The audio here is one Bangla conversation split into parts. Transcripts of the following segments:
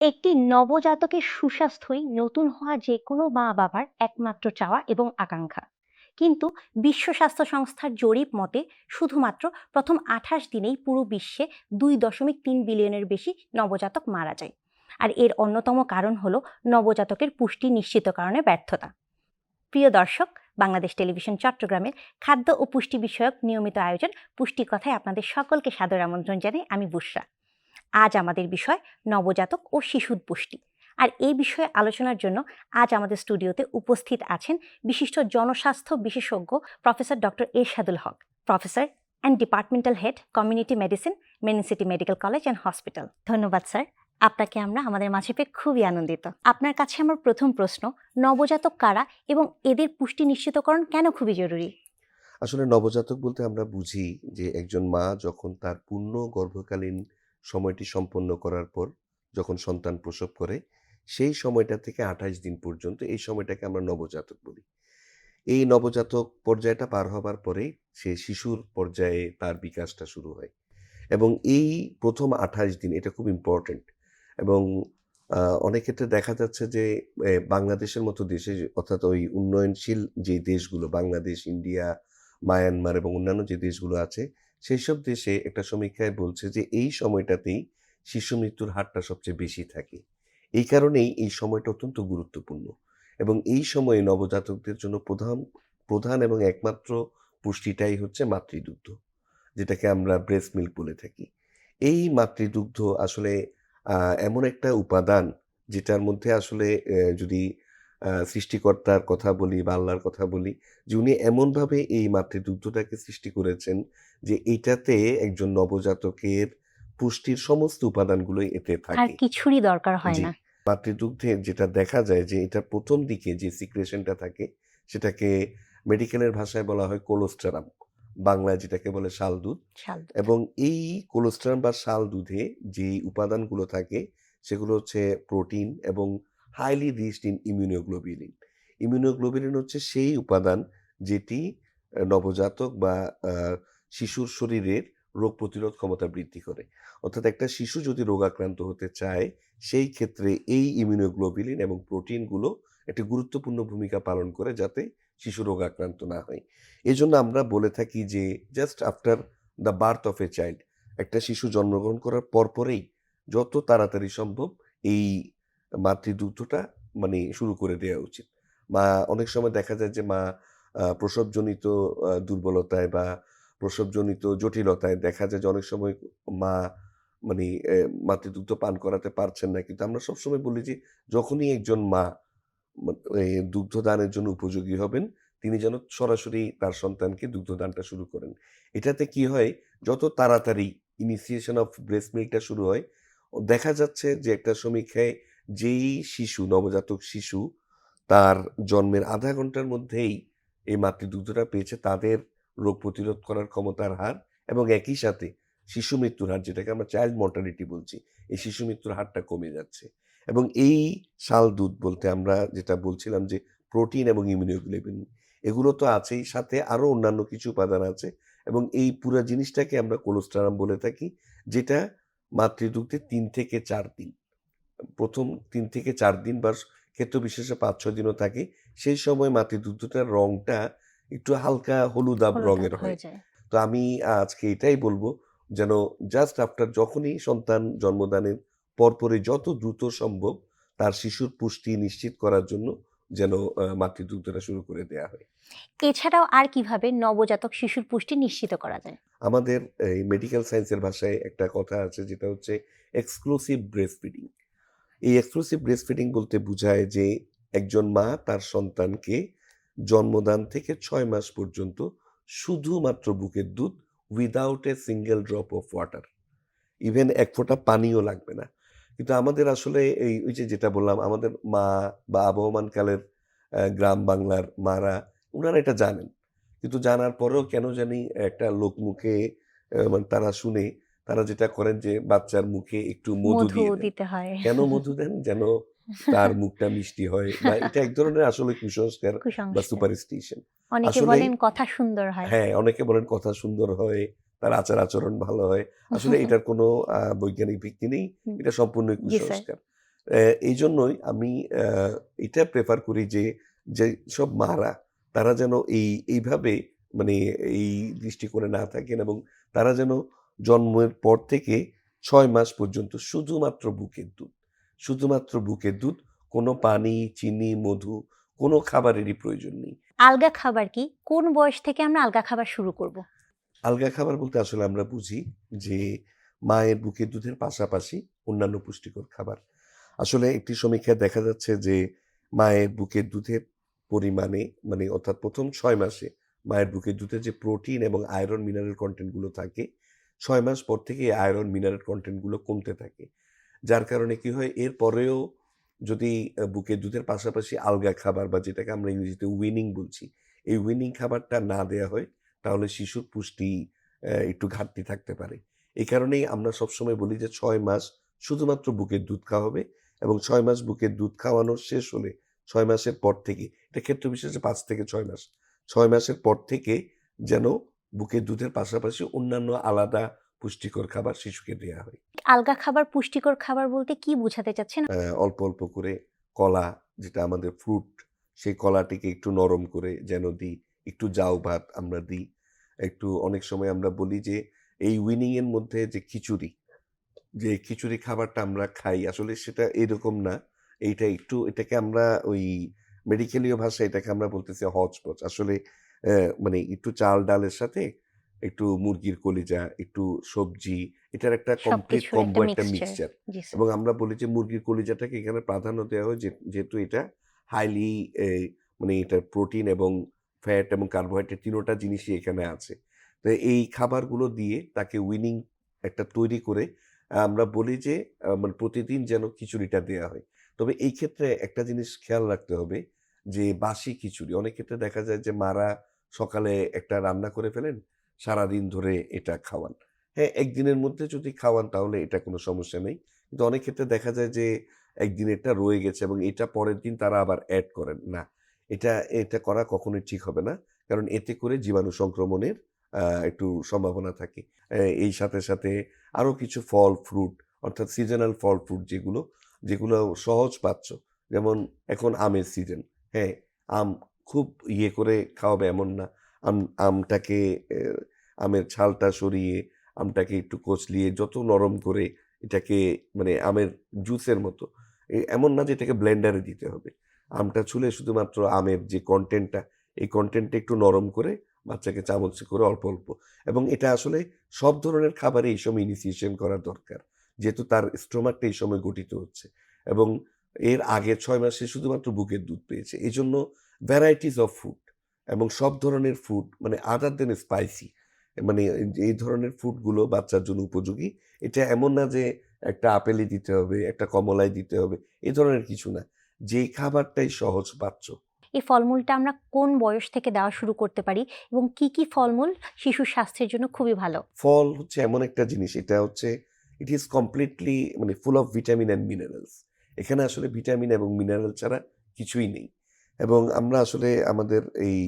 একটি নবজাতকের সুস্বাস্থ্যই নতুন হওয়া যে কোনো মা-বাবার একমাত্র চাওয়া এবং আকাঙ্ক্ষা। কিন্তু বিশ্ব স্বাস্থ্য সংস্থার জরিপ মতে শুধুমাত্র প্রথম ২৮ দিনেই পুরো বিশ্বে ২.৩ বিলিয়নের বেশি নবজাতক মারা যায়। আর এর অন্যতম কারণ হলো নবজাতকের পুষ্টি নিশ্চিত কারণে ব্যর্থতা। প্রিয় দর্শক, বাংলাদেশ টেলিভিশন চট্টগ্রামের খাদ্য ও পুষ্টি বিষয়ক নিয়মিত আয়োজন পুষ্টি কথায় আপনাদের সকলকে সাদর আমন্ত্রণ জানাই আমি বুশরা। আজ আমাদের বিষয় নবজাতক ও শিশুর পুষ্টি। আর এই বিষয়ে আলোচনার জন্য আজ আমাদের স্টুডিওতে উপস্থিত আছেন বিশিষ্ট জনস্বাস্থ্য বিশেষজ্ঞ professor doctor Ershadul Haque, professor and departmental head community medicine, Marine City medical college and hospital. ধন্যবাদ স্যার। আপনাকে আমরা আমাদের মাঝে পেয়ে খুবই আনন্দিত। আপনার কাছে আমার প্রথম প্রশ্ন, নবজাতক কারা এবং এদের পুষ্টি নিশ্চিতকরণ কেন খুবই জরুরি? আসলে নবজাতক বলতে আমরা বুঝি যে একজন মা যখন তার পূর্ণ গর্ভকালীন সময়টি সম্পন্ন করার পর যখন সন্তান প্রসব করে, সেই সময়টা থেকে আঠাশ দিন পর্যন্ত এই সময়টাকে আমরা নবজাতক বলি। এই নবজাতক পর্যায়টা পার হবার পরে সে শিশুর পর্যায়ে তার বিকাশটা শুরু হয় এবং এই প্রথম আঠাশ দিন এটা খুব ইম্পর্টেন্ট এবং অনেক ক্ষেত্রে দেখা যাচ্ছে যে বাংলাদেশের মতো দেশে অর্থাৎ ওই উন্নয়নশীল যে দেশগুলো, বাংলাদেশ, ইন্ডিয়া, মায়ানমার এবং অন্যান্য যে দেশগুলো আছে সেই সব দেশে একটা সমীক্ষায় বলছে যে, এই সময়টাতেই শিশু মৃত্যুর হারটা সবচেয়ে বেশি থাকে। এই কারণেই এই সময়টা অত্যন্ত গুরুত্বপূর্ণ এবং এই সময়ে নবজাতকদের জন্য প্রধান প্রধান এবং একমাত্র পুষ্টিটাই হচ্ছে মাতৃদুগ্ধ, যেটাকে আমরা ব্রেস্ট মিল্ক বলে থাকি। এই মাতৃদুগ্ধ আসলে এমন একটা উপাদান যেটার মধ্যে আসলে যদি সৃষ্টিকর্তার কথা বলি বা আল্লাহর কথা বলি যে উনি এমনভাবে এই মাতৃদুগ্ধটাকে সৃষ্টি করেছেন যে এটাতে একজন নবজাতকের পুষ্টির সমস্ত উপাদানগুলোই এতে থাকে। আর কিছুরই দরকার হয় না। মাতৃদুগ্ধে যেটা দেখা যায় যে এটা প্রথম দিকে যে সিক্রেশনটা থাকে সেটাকে মেডিকেলের ভাষায় বলা হয় কোলোস্টারাম বাংলায় যেটাকে বলে শাল দুধ। এবং এই কোলোস্টারাম বা শাল দুধে যে উপাদানগুলো থাকে সেগুলো হচ্ছে প্রোটিন এবং highly riched in immunoglobulin immunoglobulin হচ্ছে সেই উপাদান যেটি নবজাতক বা শিশুর শরীরের রোগ প্রতিরোধ ক্ষমতা বৃদ্ধি করে। অর্থাৎ একটা শিশু যদি রোগাক্রান্ত হতে চায়, সেই ক্ষেত্রে এই ইমিউনোগ্লোবিলিন এবং প্রোটিনগুলো একটি গুরুত্বপূর্ণ ভূমিকা পালন করে যাতে শিশু রোগাক্রান্ত না হয়। এই জন্য আমরা বলে থাকি যে just after the birth of a child একটা শিশু জন্মগ্রহণ করার পরপরেই যত তাড়াতাড়ি সম্ভব এই মাতৃদুগ্ধটা মানে শুরু করে দেওয়া উচিত। মা, অনেক সময় দেখা যায় যে মা প্রসবজনিত দুর্বলতায় বা প্রসবজনিত জটিলতায় দেখা যায় যে অনেক সময় মা মানে মাতৃদুগ্ধ পান করাতে পারছেন না। কিন্তু আমরা সবসময় বলি যে যখনই একজন মা দুগ্ধদানের জন্য উপযোগী হবেন, তিনি যেন সরাসরি তার সন্তানকে দুগ্ধদানটা শুরু করেন। এটাতে কি হয়, যত তাড়াতাড়ি ইনিসিয়েশন অফ ব্রেস্ট মিল্কটা শুরু হয়, দেখা যাচ্ছে যে একটা সমীক্ষায় যেই শিশু, নবজাতক শিশু তার জন্মের আধা ঘণ্টার মধ্যেই এই মাতৃদুগ্ধটা পেয়েছে, তাদের রোগ প্রতিরোধ করার ক্ষমতার হার এবং একই সাথে শিশু মৃত্যুর হার, যেটাকে আমরা চাইল্ড মর্টালিটি বলছি, এই শিশু মৃত্যুর হারটা কমে যাচ্ছে। এবং এই শাল দুধ বলতে আমরা যেটা বলছিলাম যে প্রোটিন এবং ইমিউনোগ্লোবিন এগুলো তো আছেই, সাথে আরও অন্যান্য কিছু উপাদান আছে এবং এই পুরো জিনিসটাকে আমরা কোলোস্টারাম বলে থাকি, যেটা মাতৃদুগ্ধে তিন থেকে চার দিন। প্রথম তিন থেকে চার দিন বা ক্ষেত্র বিশেষে পাঁচ ছয় দিনও থাকে সেই সময় মাতৃদুগ্ধটার রংটা একটু হালকা হলুদাব রঙের হয়। তো আমি আজকে এটাই বলব যেন জাস্ট আফটার যখনই সন্তান জন্মদানের পরপরই যত দ্রুত সম্ভব তার শিশুর পুষ্টি নিশ্চিত করার জন্য যেন আহ, মাতৃদুগ্ধটা শুরু করে দেওয়া হয়। এছাড়াও আর কীভাবে নবজাতক শিশুর পুষ্টি নিশ্চিত করা যায়? আমাদের এই মেডিকেল সায়েন্সের ভাষায় একটা কথা আছে যেটা হচ্ছে এক্সক্লুসিভ ব্রেস্ট ফিডিং এই এক্সক্লুসিভ ব্রেস্ট ফিডিং বলতে বোঝায় যে একজন মা তার সন্তানকে জন্মদান থেকে ছয় মাস পর্যন্ত শুধুমাত্র বুকের দুধ without a single drop of water even এক ফোঁটা পানিও লাগবে না। কিন্তু আমাদের আসলে এই, ওই যে যেটা বললাম, আমাদের মা বা আবহমানকালের গ্রাম বাংলার মারা ওনারা এটা জানেন। কিন্তু জানার পরেও কেন জানি একটা লোক মুখে মানে তারা শুনে তারা যেটা করেন যে বাচ্চার মুখে একটু মধু দিয়ে দিতে হয়। কেন মধু দেন? যেন তার মুখটা মিষ্টি হয় বা এটা এক ধরনের আসলে কুসংস্কার বা সুপারস্টিশন অনেকে বলেন কথা সুন্দর হয়। হ্যাঁ অনেকে বলেন কথা সুন্দর হয় তার আচার আচরণ ভালো হয়। আসলে এটার কোনো বৈজ্ঞানিক ভিত্তি নেই এটা সম্পূর্ণ কুসংস্কার। এই জন্যই আমি আহ, এটা প্রেফার করি যে যে সব মারা তারা যেন এই এইভাবে মানে এই দৃষ্টিকোণে না থাকেন এবং তারা যেন জন্মের পর থেকে ছয় মাস পর্যন্ত শুধুমাত্র বুকের দুধ। শুধুমাত্র বুকের দুধ কোনো পানি চিনি মধু কোনো খাবারেরই প্রয়োজন নেই। আলগা খাবার কি? কোন বয়স থেকে আমরা আলগা খাবার শুরু করব? আলগা খাবার বলতে আসলে আমরা বুঝি যে মায়ের বুকের দুধের পাশাপাশি অন্যান্য পুষ্টিকর খাবার। আসলে একটি সমীক্ষায় দেখা যাচ্ছে যে মায়ের বুকের দুধের পরিমাণে মানে অর্থাৎ প্রথম ছয় মাসে মায়ের বুকের দুধে যে প্রোটিন এবং আয়রন মিনারেল কন্টেন্টগুলো থাকে ছয় মাস পর থেকে আয়রন মিনারেল কন্টেন্টগুলো কমতে থাকে। যার কারণে কি হয়, এর পরেও যদি বুকের দুধের পাশাপাশি আলগা খাবার বা যেটাকে আমরা ইংরেজিতে উইনিং বলছি, এই উইনিং খাবারটা না দেয়া হয়, তাহলে শিশুর পুষ্টি একটু ঘাটতি থাকতে পারে। এই কারণেই আমরা সবসময় বলি যে ছয় মাস শুধুমাত্র বুকের দুধ খাওয়া হবে এবং ছয় মাস বুকের দুধ খাওয়ানো শেষ হলে ছয় মাসের পর থেকে, এটা ক্ষেত্র বিশেষে পাঁচ থেকে ছয় মাস, ছয় মাসের পর থেকে যেন বুকের দুধের পাশাপাশি অন্যান্য আলাদা পুষ্টিকর খাবার শিশুকে দেওয়া হয়। আলগা খাবার পুষ্টিকর খাবার বলতে কি বোঝাতে চাচ্ছেন? অল্প অল্প করে কলা যেটা আমাদের ফ্রুট সেই কলাটিকে একটু নরম করে যেন দিই একটু জাউ ভাত আমরা দিই। একটু অনেক সময় আমরা বলি যে এই উইনিং এর মধ্যে যে খিচুড়ি যে খিচুড়ি খাবারটা আমরা খাই আসলে সেটা এরকম না। এইটা একটু এটাকে আমরা ওই মেডিকেলীয় ভাষায় এটাকে আমরা বলতেছি হচপচ। আসলে মানে একটু চাল ডালের সাথে একটু মুরগির কলিজা একটু সবজি এটার একটা কমপ্লিট কম্বো একটা মিক্সচার এবং আমরা বলি যে মুরগির কলিজাটাকে এখানে প্রাধান্য দেওয়া হয় যে- যেহেতু এটা হাইলি মানে এটা প্রোটিন এবং ফ্যাট এবং কার্বোহাইড্রেট তিনোটা জিনিসই এখানে আছে। তো এই খাবারগুলো দিয়ে তাকে উইনিং একটা তৈরি করে আমরা বলি যে মানে প্রতিদিন যেন খিচুড়িটা দেওয়া হয়। তবে এই ক্ষেত্রে একটা জিনিস খেয়াল রাখতে হবে যে বাসি খিচুড়ি অনেক ক্ষেত্রে দেখা যায় যে মারা সকালে একটা রান্না করে ফেলেন, সারাদিন ধরে এটা খাওয়ান। হ্যাঁ একদিনের মধ্যে যদি খাওয়ান তাহলে এটা কোনো সমস্যা নেই। কিন্তু অনেক ক্ষেত্রে দেখা যায় যে একদিন এটা রয়ে গেছে এবং এটা পরের দিন তারা আবার অ্যাড করেন, না, এটা এটা করা কখনোই ঠিক হবে না। কারণ এতে করে জীবাণু সংক্রমণের একটু সম্ভাবনা থাকে। এই সাথে সাথে আরও কিছু ফল ফ্রুট, অর্থাৎ সিজনাল ফল ফ্রুট যেগুলো যেগুলো সহজ পাচ্ছ। যেমন এখন আমের সিজন। হ্যাঁ আম খুব ইয়ে করে খাওয়াবে এমন না। আম, আমটাকে আমের ছালটা সরিয়ে, আমটাকে একটু কচলিয়ে, যত নরম করে এটাকে মানে আমের জুসের মতো এমন না যে এটাকে ব্লেন্ডারে দিতে হবে। আমটা ছুলে শুধুমাত্র আমের যে কন্টেন্টটা এই কন্টেন্টটা একটু নরম করে বাচ্চাকে চামচে করে অল্প অল্প। এবং এটা আসলে সব ধরনের খাবারে এই সময় ইনিসিয়েশন করা দরকার, যেহেতু তার স্টোমাকটা এই সময় গঠিত হচ্ছে। এবং এর আগে ছয় মাসে শুধুমাত্র বুকের দুধ পেয়েছে। এই জন্য ভ্যারাইটিস অফ ফুড এবং সব ধরনের ফুড মানে আদার দেন স্পাইসি মানে এই ধরনের ফুডগুলো বাচ্চার জন্য উপযোগী। এটা এমন না যে একটা আপেলই দিতে হবে একটা কমলাই দিতে হবে এই ধরনের কিছু না। যে খাবারটাই সহজ পাচ্ছ। এই ফলমূলটা আমরা কোন বয়স থেকে দেওয়া শুরু করতে পারি এবং কি কি ফলমূল শিশুর স্বাস্থ্যের জন্য খুবই ভালো? ফল হচ্ছে এমন একটা জিনিস এটা হচ্ছে ইট ইজ কমপ্লিটলি মানে full of vitamin and minerals এখানে আসলে ভিটামিন এবং মিনারেল ছাড়া কিছুই নেই। এবং আমরা আসলে আমাদের এই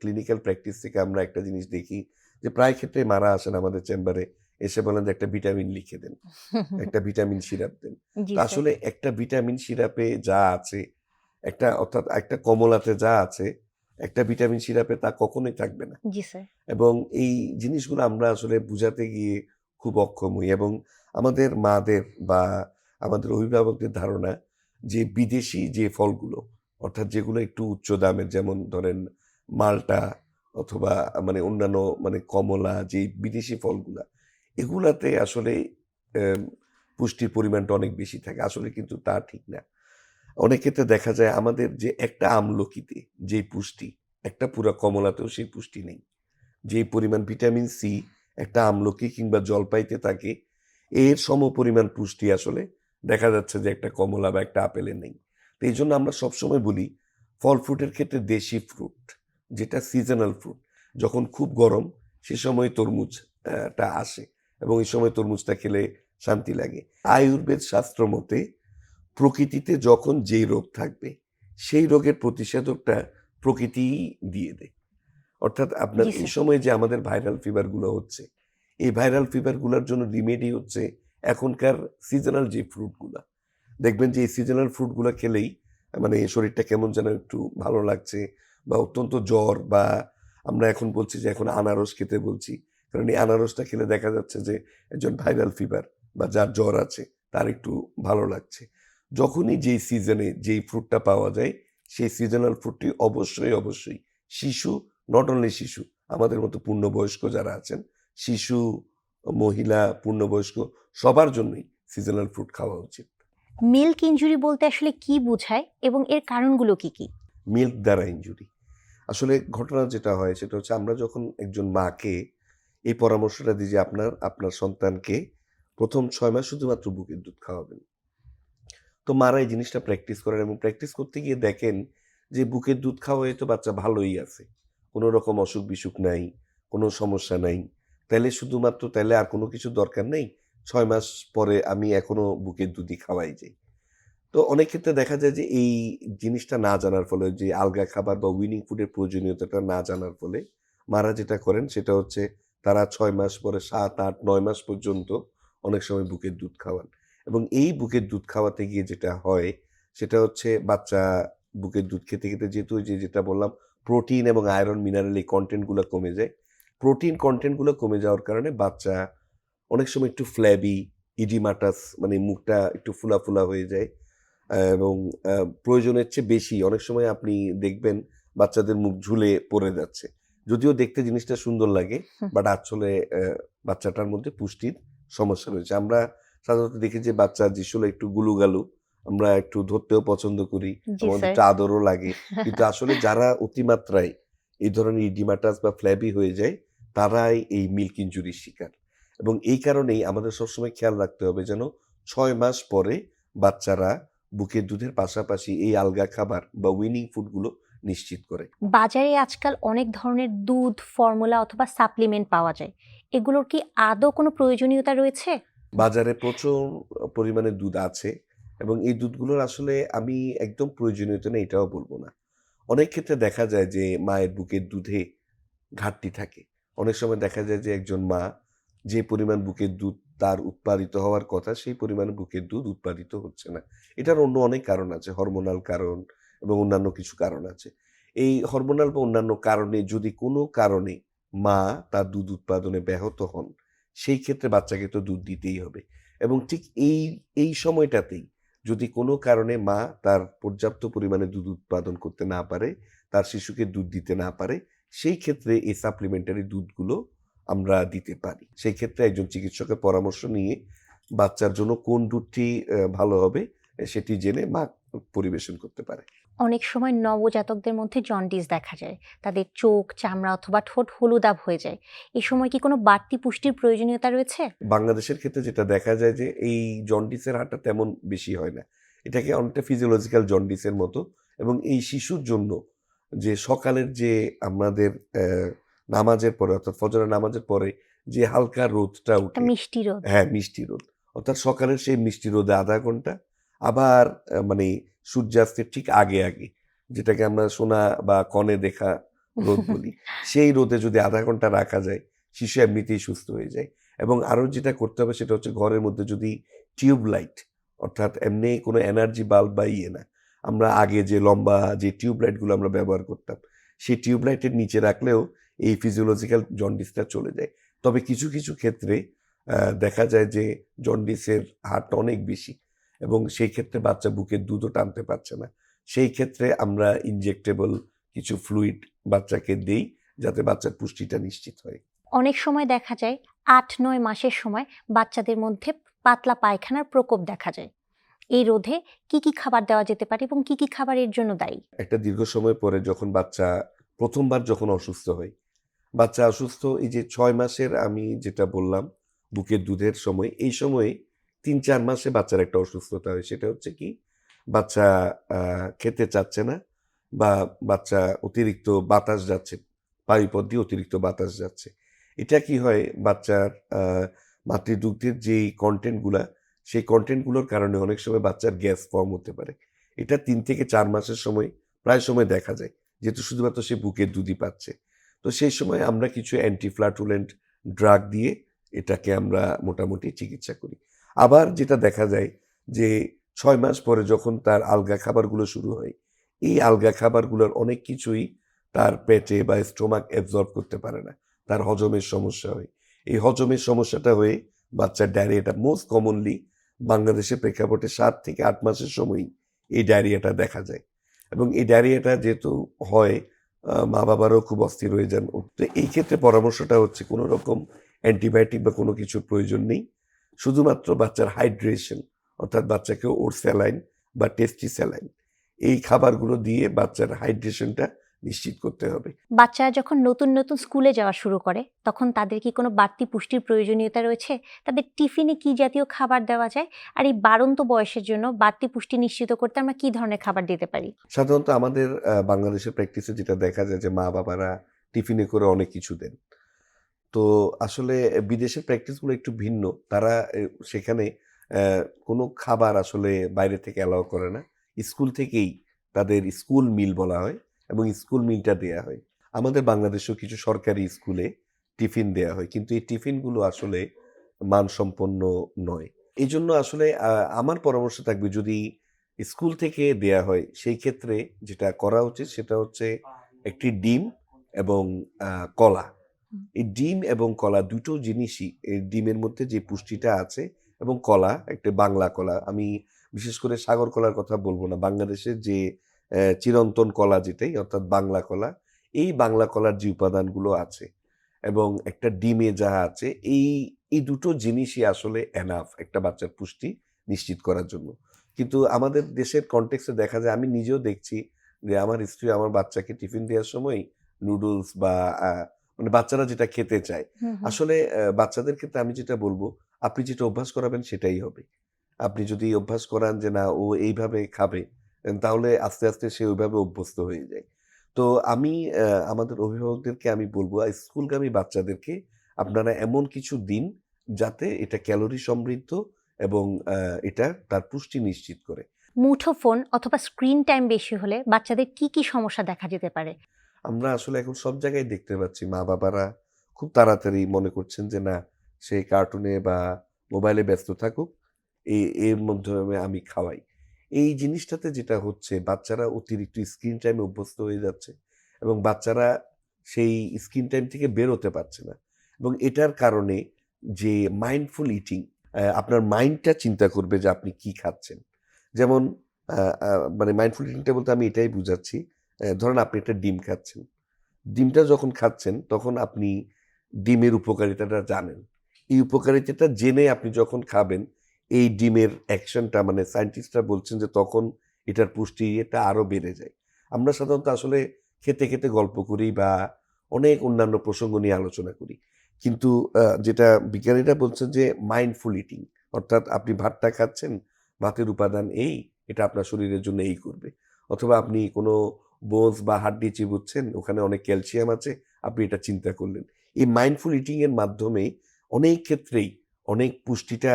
ক্লিনিক্যাল প্র্যাকটিস থেকে আমরা একটা জিনিস দেখি যে প্রায় ক্ষেত্রে মারা আসেন আমাদের চেম্বারে এসে বলেন যে একটা ভিটামিন লিখে দেন একটা ভিটামিন সিরাপ দেন। আসলে একটা ভিটামিন সিরাপে যা আছে একটা অর্থাৎ একটা কমলাতে যা আছে একটা ভিটামিন সিরাপে তা কখনোই থাকবে না। এবং এই জিনিসগুলো আমরা আসলে বুঝাতে গিয়ে খুব অক্ষম হই এবং আমাদের মাদের বা আমাদের অভিভাবকদের ধারণা যে বিদেশি যে ফলগুলো অর্থাৎ যেগুলো একটু উচ্চ দামের, যেমন ধরেন মালটা অথবা মানে অন্যান্য মানে কমলা যে বিদেশি ফলগুলা, এগুলাতে আসলে পুষ্টির পরিমাণটা অনেক বেশি থাকে। আসলে কিন্তু তা ঠিক না। অনেক ক্ষেত্রে দেখা যায় আমাদের যে একটা আমলকিতে যে পুষ্টি, একটা পুরো কমলাতেও সেই পুষ্টি নেই। যে পরিমাণ ভিটামিন সি একটা আমলকি কিংবা জলপাইতে থাকে, এর সম পরিমাণ পুষ্টি আসলে দেখা যাচ্ছে যে একটা কমলা বা একটা আপেলে নেই। তো এই জন্য আমরা সবসময় বলি ফল ফ্রুটের ক্ষেত্রে দেশি ফ্রুট যেটা সিজনাল ফ্রুট যখন খুব গরম সে সময় তরমুজটা আসে এবং এই সময় তরমুজটা খেলে শান্তি লাগে। আয়ুর্বেদ শাস্ত্র মতে প্রকৃতিতে যখন যেই রোগ থাকবে সেই রোগের প্রতিষেধকটা প্রকৃতিই দিয়ে দেয়। অর্থাৎ আপনার এই সময় যে আমাদের ভাইরাল ফিভারগুলো হচ্ছে এই ভাইরাল ফিভারগুলোর জন্য রিমেডি হচ্ছে এখনকার সিজনাল যে ফ্রুটগুলা দেখবেন যে এই সিজনাল ফ্রুটগুলো খেলেই মানে শরীরটা কেমন যেন একটু ভালো লাগছে বা অত্যন্ত জ্বর বা আমরা এখন বলছি যে এখন আনারস খেতে বলছি। কারণ এই আনারসটা খেলে দেখা যাচ্ছে যে একজন ভাইরাল ফিভার বা যার জ্বর আছে, তার একটু ভালো লাগছে। যখনই যেই সিজনে যেই ফ্রুটটা পাওয়া যায়, সেই সিজনাল ফ্রুটটি অবশ্যই অবশ্যই শিশু নট অনলি শিশু, আমাদের মতো পূর্ণবয়স্ক যারা আছেন, শিশু, মহিলা, পূর্ণবয়স্ক, সবার জন্যই সিজনাল ফ্রুট খাওয়া উচিত। মিল্ক ইঞ্জুরি বলতে আসলে কি বোঝায় এবং এর কারণগুলো কি কি? মিল্ক দ্বারা ইঞ্জুরি আসলে ঘটনা যেটা হয় সেটা হচ্ছে আমরা যখন একজন মাকে এই পরামর্শটা দিই যে আপনার আপনার সন্তানকে প্রথম ছয় মাস শুধুমাত্র বুকের দুধ খাওয়াবেন। তো মারা এই জিনিসটা প্র্যাকটিস করেন এবং প্র্যাকটিস করতে গিয়ে দেখেন যে বুকের দুধ খাওয়াই তো বাচ্চা ভালোই আছে। কোনো রকম অসুখ বিসুখ নাই, কোনো সমস্যা নাই। তাহলে শুধুমাত্র তাহলে আর কোনো কিছু দরকার নেই? ছয় মাস পরে আমি এখনও বুকের দুধই খাওয়াই যাই। তো অনেক ক্ষেত্রে দেখা যায় যে এই জিনিসটা না জানার ফলে, যে আলগা খাবার বা উইনিং ফুডের প্রয়োজনীয়তাটা না জানার ফলে মারা যেটা করেন সেটা হচ্ছে তারা ছয় মাস পরে সাত, আট, নয় মাস পর্যন্ত অনেক সময় বুকের দুধ খাওয়ান। এবং এই বুকের দুধ খাওয়াতে গিয়ে যেটা হয়, সেটা হচ্ছে বাচ্চা বুকের দুধ খেতে খেতে যেহেতু যে যেটা বললাম প্রোটিন এবং আয়রন মিনারেল এই কন্টেন্টগুলো কমে যায়। প্রোটিন কন্টেন্টগুলো কমে যাওয়ার কারণে বাচ্চা অনেক সময় একটু ফ্ল্যাবি ইডিমাটাস মানে মুখটা একটু ফুলা ফুলা হয়ে যায়। এবং প্রয়োজনের চেয়ে বেশি। অনেক সময় আপনি দেখবেন বাচ্চাদের মুখ ঝুলে পড়ে যাচ্ছে। যদিও দেখতে জিনিসটা সুন্দর লাগে বাট আসলে বাচ্চাটার মধ্যে পুষ্টির সমস্যা রয়েছে। আমরা সাধারণত দেখি যে বাচ্চা যেগুলো একটু গুলুগালু আমরা একটু ধরতেও পছন্দ করি আমাদের একটু আদরও লাগে। কিন্তু আসলে যারা অতিমাত্রায় এই ধরনের ইডিমাটাস বা ফ্ল্যাবি হয়ে যায় তারাই এই মিল্ক ইনজুরির শিকার। এবং এই কারণেই আমাদের সবসময় খেয়াল রাখতে হবে যেন ছয় মাস পরে বাচ্চারা বুকের দুধের পাশাপাশি এই আলগা খাবার বা উইনিং ফুডগুলো নিশ্চিত করে। বাজারে আজকাল অনেক ধরনের দুধ ফর্মুলা অথবা সাপ্লিমেন্ট পাওয়া যায়। এগুলোর কি আদৌ কোনো প্রয়োজনীয়তা রয়েছে? বাজারে প্রচুর পরিমাণে দুধ আছে এবং এই দুধগুলোর আসলে আমি একদম প্রয়োজনীয়তা নেই এটাও বলব না। অনেক ক্ষেত্রে দেখা যায় যে মায়ের বুকের দুধে ঘাটতি থাকে। অনেক সময় দেখা যায় যে একজন মা যে পরিমাণ বুকের দুধ তার উৎপাদিত হওয়ার কথা, সেই পরিমাণে বুকের দুধ উৎপাদিত হচ্ছে না। এটার অন্য অনেক কারণ আছে হরমোনাল কারণ এবং অন্যান্য কিছু কারণ আছে। এই হরমোনাল বা অন্যান্য কারণে যদি কোনো কারণে মা তার দুধ উৎপাদনে ব্যাহত হন, সেই ক্ষেত্রে বাচ্চাকে তো দুধ দিতেই হবে। এবং ঠিক এই এই সময়টাতেই যদি কোনো কারণে মা তার পর্যাপ্ত পরিমাণে দুধ উৎপাদন করতে না পারে, তার শিশুকে দুধ দিতে না পারে, সেই ক্ষেত্রে এই সাপ্লিমেন্টারি দুধগুলো আমরা দিতে পারি। সেই ক্ষেত্রে একজন চিকিৎসকের পরামর্শ নিয়ে বাচ্চার জন্য কোন দুধটি ভালো হবে সেটি জেনে মা পরিবেশন করতে পারে। অনেক সময় নবজাতকদের মধ্যে জন্ডিস দেখা যায়। তাদের চোখ চামড়া অথবা ঠোঁট হলুদাভ হয়ে যায়। এই সময় কি কোনো বাড়তি পুষ্টির প্রয়োজনীয়তা রয়েছে? বাংলাদেশের ক্ষেত্রে যেটা দেখা যায় যে এই জন্ডিসের হারটা তেমন বেশি হয় না। এটাকে অনেকটা ফিজিওলজিক্যাল জন্ডিসের মতো এবং এই শিশুর জন্য যে সকালের যে আমাদের আহ, নামাজের পরে অর্থাৎ ফজরের নামাজের পরে যে হালকা রোদটা উঠে মিষ্টি রোদ। হ্যাঁ মিষ্টি রোদ। অর্থাৎ সকালের সেই মিষ্টি রোদে আধা ঘণ্টা আবার মানে সূর্যাস্তের ঠিক আগে আগে যেটাকে আমরা সোনা বা কনে দেখা রোদ বলি সেই রোদে যদি আধা ঘণ্টা রাখা যায় শিশু এমনিতেই সুস্থ হয়ে যায়। এবং আরও যেটা করতে হবে সেটা হচ্ছে ঘরের মধ্যে যদি টিউব লাইট অর্থাৎ এমনি কোনো এনার্জি বাল্ব বা ইয়ে না আমরা আগে যে লম্বা যে টিউব লাইটগুলো আমরা ব্যবহার করতাম সেই টিউব লাইটের নিচে রাখলেও এই ফিজিওলজিক্যাল জন্ডিসটা চলে যায়। তবে কিছু কিছু ক্ষেত্রে দেখা যায় যে জন্ডিসের হারটা অনেক বেশি এবং সেই ক্ষেত্রে বাচ্চা বুকের দুধও টানতে পারছে না। সেই ক্ষেত্রে আমরা ইনজেক্টেবল কিছু ফ্লুইড বাচ্চাকে দেই যাতে বাচ্চার পুষ্টিটা নিশ্চিত হয়। অনেক সময় দেখা যায় আট নয় মাসের সময় বাচ্চাদের মধ্যে পাতলা পায়খানার প্রকোপ দেখা যায়। এই রোধে কি কি খাবার দেওয়া যেতে পারে এবং কি কি খাবার এর জন্য দায়ী? একটা দীর্ঘ সময় পরে যখন বাচ্চা প্রথমবার যখন অসুস্থ হয় বাচ্চা অসুস্থ, এই যে ছয় মাসের আমি যেটা বললাম, বুকের দুধের সময়, এই সময়ে তিন, চার মাসে বাচ্চার একটা অসুস্থতা হয়। সেটা হচ্ছে কি, বাচ্চা খেতে চাচ্ছে না বা বাচ্চা অতিরিক্ত বাতাস যাচ্ছে, বায়ুপথ দিয়ে অতিরিক্ত বাতাস যাচ্ছে। এটা কি হয়, বাচ্চার মাতৃদুগ্ধের যেই কন্টেন্টগুলা সেই কন্টেন্টগুলোর কারণে অনেক সময় বাচ্চার গ্যাস ফর্ম হতে পারে। এটা তিন থেকে চার মাসের সময়, প্রায় সময় দেখা যায়, যেহেতু শুধুমাত্র সে বুকের দুধই পাচ্ছে। তো সেই সময় আমরা কিছু অ্যান্টিফ্লাটুলেন্ট ড্রাগ দিয়ে এটাকে আমরা মোটামুটি চিকিৎসা করি। আবার যেটা দেখা যায় যে ছয় মাস পরে যখন তার আলগা খাবারগুলো শুরু হয়, এই আলগা খাবারগুলোর অনেক কিছুই তার পেটে বা স্টোমাক অ্যাবজর্ব করতে পারে না, তার হজমের সমস্যা হয়। এই হজমের সমস্যাটা হয়ে বাচ্চার ডায়রিয়াটা মোস্ট কমনলি বাংলাদেশের প্রেক্ষাপটে সাত থেকে আট মাসের সময়ই এই ডায়রিয়াটা দেখা যায়। এবং এই ডায়রিয়াটা যেহেতু হয় মা বাবারও খুব অস্থির হয়ে যান। তো এই ক্ষেত্রে পরামর্শটা হচ্ছে কোনো রকম অ্যান্টিবায়োটিক বা কোনো কিছুর প্রয়োজন নেই। শুধুমাত্র বাচ্চার হাইড্রেশন, অর্থাৎ বাচ্চাকে ওর স্যালাইন বা টেস্টি স্যালাইন। এই খাবারগুলো দিয়ে বাচ্চার হাইড্রেশনটা নিশ্চিত করতে হবে। বাচ্চারা যখন নতুন নতুন স্কুলে যাওয়া শুরু করে তখন তাদের কি কোনো বাড়তি পুষ্টির প্রয়োজনীয়তা রয়েছে? তাদের টিফিনে কি জাতীয় খাবার দেওয়া যায়? আর এই বাড়ন্ত বয়সের জন্য বাড়তি পুষ্টি নিশ্চিত করতে আমরা কি ধরনের খাবার দিতে পারি? সাধারণত আমাদের বাংলাদেশের প্র্যাকটিসে যেটা দেখা যায় যে মা বাবারা টিফিনে করে অনেক কিছু দেন। তো আসলে বিদেশের প্র্যাকটিসগুলো একটু ভিন্ন। তারা সেখানে কোনো খাবার আসলে বাইরে থেকে অ্যালাউ করে না। স্কুল থেকেই তাদের স্কুল মিল বলা হয়। এবং স্কুল মিলটা দেয়া হয়। আমাদের বাংলাদেশেও কিছু সরকারি স্কুলে টিফিন দেয়া হয়, কিন্তু এই টিফিনগুলো আসলে মানসম্পন্ন নয়। এই জন্য আসলে আমার পরামর্শ থাকবে যদি স্কুল থেকে দেয়া হয়, সেই ক্ষেত্রে যেটা করা উচিত সেটা হচ্ছে একটি ডিম এবং কলা। এই ডিম এবং কলা দুটো জিনিসই, এই ডিমের মধ্যে যে পুষ্টিটা আছে এবং কলা, একটা বাংলা কলা, আমি বিশেষ করে সাগর কলার কথা বলব না, বাংলাদেশের যে চিরন্তন কলা যেটাই অর্থাৎ বাংলা কলা এই বাংলা কলার যে উপাদানগুলো আছে এবং একটা ডিমে যা আছে এই এই দুটো জিনিসই আসলে এনাফ একটা বাচ্চার পুষ্টি নিশ্চিত করার জন্য। কিন্তু আমাদের দেশের কনটেক্সে দেখা যায় আমি নিজেও দেখছি যে আমার স্ত্রী আমার বাচ্চাকে টিফিন দেওয়ার সময় নুডলস বা মানে বাচ্চারা যেটা খেতে চায়। আসলে বাচ্চাদের ক্ষেত্রে আমি যেটা বলব আপনি যেটা অভ্যাস করাবেন সেটাই হবে। আপনি যদি অভ্যাস করান যে না ও এইভাবে খাবে তাহলে আস্তে আস্তে সে ওইভাবে অভ্যস্ত হয়ে যায়। তো আমি আমাদের অভিভাবকদেরকে আমি বলব স্কুলগামী বাচ্চাদেরকে আপনারা এমন কিছু দিন যাতে এটা ক্যালোরি সমৃদ্ধ এবং এটা তার পুষ্টি নিশ্চিত করে। মুঠো ফোন অথবা স্ক্রিন টাইম বেশি হলে বাচ্চাদের কি কি সমস্যা দেখা যেতে পারে? আমরা আসলে এখন সব জায়গায় দেখতে পাচ্ছি মা বাবারা খুব তাড়াতাড়ি মনে করছেন যে না সে কার্টুনে বা মোবাইলে ব্যস্ত থাকুক এই এর মাধ্যমে আমি খাওয়াই। এই জিনিসটাতে যেটা হচ্ছে, বাচ্চারা অতিরিক্ত স্ক্রিন টাইমে অভ্যস্ত হয়ে যাচ্ছে এবং বাচ্চারা সেই স্ক্রিন টাইম থেকে বেরোতে পারছে না এবং এটার কারণে যে মাইন্ডফুল ইটিং আপনার মাইন্ডটা চিন্তা করবে যে আপনি কি খাচ্ছেন। যেমন মানে মাইন্ডফুল ইটিংটা বলতে আমি এটাই বুঝাচ্ছি ধরেন আপনি একটা ডিম খাচ্ছেন। ডিমটা যখন খাচ্ছেন, তখন আপনি ডিমের উপকারিতাটা জানেন। এই উপকারিতাটা জেনে আপনি যখন খাবেন এই ডিমের অ্যাকশনটা মানে সায়েন্টিস্টরা বলছেন যে তখন এটার পুষ্টি এটা আরও বেড়ে যায়। আমরা সাধারণত আসলে খেতে খেতে গল্প করি বা অনেক অন্যান্য প্রসঙ্গ নিয়ে আলোচনা করি। কিন্তু যেটা বিজ্ঞানীরা বলছেন যে মাইন্ডফুল ইটিং অর্থাৎ আপনি ভাতটা খাচ্ছেন, ভাতের উপাদান এই, এটা আপনার শরীরের জন্য এই করবে। অথবা আপনি কোনো বোনস বা হাড্ডি চিবুচ্ছেন, ওখানে অনেক ক্যালসিয়াম আছে, আপনি এটা চিন্তা করলেন। এই মাইন্ডফুল ইটিংয়ের মাধ্যমে অনেক ক্ষেত্রেই অনেক পুষ্টিটা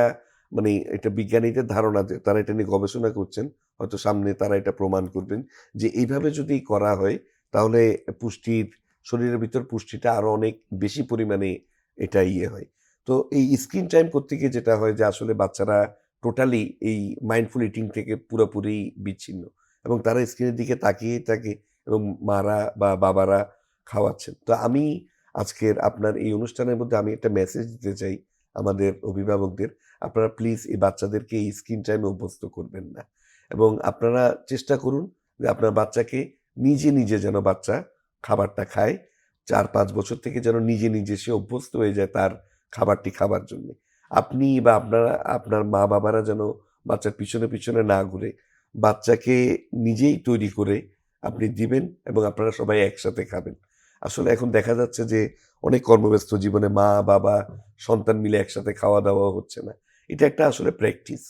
মানে এটা বিজ্ঞানীদের ধারণা যে তারা এটা নিয়ে গবেষণা করছেন, হয়তো সামনে তারা এটা প্রমাণ করবেন যে এইভাবে যদি করা হয়, তাহলে পুষ্টির, শরীরের ভিতর পুষ্টিটা আরও অনেক বেশি পরিমাণে এটা ইয়ে হয়। তো এই স্ক্রিন টাইম করতে গিয়ে যেটা হয় যে আসলে বাচ্চারা টোটালি এই মাইন্ডফুল ইটিং থেকে পুরোপুরি বিচ্ছিন্ন এবং তারা স্ক্রিনের দিকে তাকিয়ে থাকে এবং মারা বা বাবারা খাওয়াচ্ছেন। তো আমি আজকের আপনার এই অনুষ্ঠানের মধ্যে আমি একটা মেসেজ দিতে চাই আমাদের অভিভাবকদের, আপনারা প্লিজ এই বাচ্চাদেরকে এই স্ক্রিন টাইমে অভ্যস্ত করবেন না। এবং আপনারা চেষ্টা করুন যে আপনার বাচ্চাকে নিজে নিজে যেন বাচ্চা খাবারটা খায়, চার পাঁচ বছর থেকে যেন নিজে নিজে সে অভ্যস্ত হয়ে যায় তার খাবারটি খাবার জন্য। আপনি বা আপনারা, আপনার মা বাবারা যেন বাচ্চার পিছনে পিছনে না ঘুরে বাচ্চাকে নিজেই তৈরি করে আপনি দিবেন এবং আপনারা সবাই একসাথে খাবেন। আসলে এখন দেখা যাচ্ছে যে অনেক কর্মব্যস্ত জীবনে মা বাবা সন্তান মিলে একসাথে খাওয়া দাওয়া হচ্ছে না। এটা একটা আসলে প্র্যাকটিস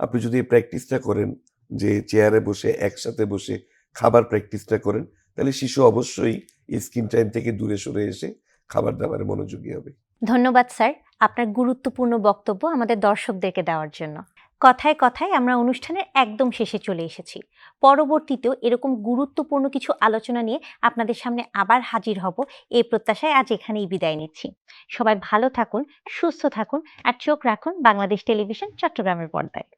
আপনি যদি এই প্র্যাকটিসটা করেন, যে চেয়ারে বসে, একসাথে বসে খাবার প্র্যাকটিসটা করেন, তাহলে শিশু অবশ্যই স্ক্রিন টাইম থেকে দূরে সরে এসে খাবার দাবারে মনোযোগী হবে। ধন্যবাদ, স্যার, আপনার গুরুত্বপূর্ণ বক্তব্য আমাদের দর্শকদেরকে দেওয়ার জন্য। কথায় কথায় আমরা অনুষ্ঠানের একদম শেষে চলে এসেছি। পরবর্তীতেও এরকম গুরুত্বপূর্ণ কিছু আলোচনা নিয়ে আপনাদের সামনে আবার হাজির হব। এই প্রত্যাশায় আজ এখানেই বিদায় নিচ্ছি। সবাই ভালো থাকুন, সুস্থ থাকুন, আর চোখ রাখুন বাংলাদেশ টেলিভিশন, চট্টগ্রামের পর্দায়।